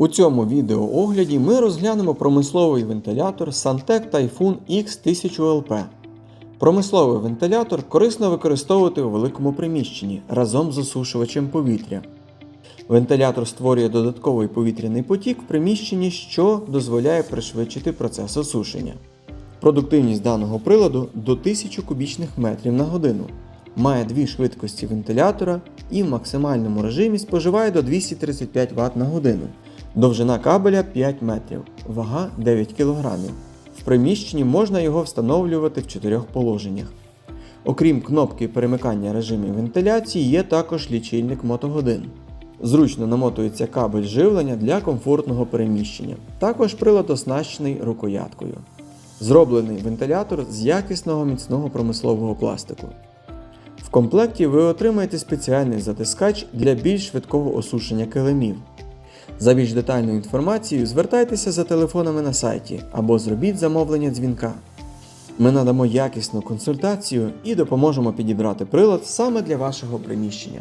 У цьому відеоогляді ми розглянемо промисловий вентилятор Santec Typhoon X1000LP. Промисловий вентилятор корисно використовувати у великому приміщенні разом з осушувачем повітря. Вентилятор створює додатковий повітряний потік в приміщенні, що дозволяє пришвидшити процес осушення. Продуктивність даного приладу до 1000 кубічних метрів на годину. Має дві швидкості вентилятора і в максимальному режимі споживає до 235 Вт на годину. Довжина кабеля 5 метрів, вага 9 кг. В приміщенні можна його встановлювати в чотирьох положеннях. Окрім кнопки перемикання режимів вентиляції, є також лічильник мотогодин. Зручно намотується кабель живлення для комфортного переміщення. Також прилад оснащений рукояткою. Зроблений вентилятор з якісного міцного промислового пластику. В комплекті ви отримаєте спеціальний затискач для більш швидкого осушення килимів. За більш детальною інформацією звертайтеся за телефонами на сайті або зробіть замовлення дзвінка. Ми надамо якісну консультацію і допоможемо підібрати прилад саме для вашого приміщення.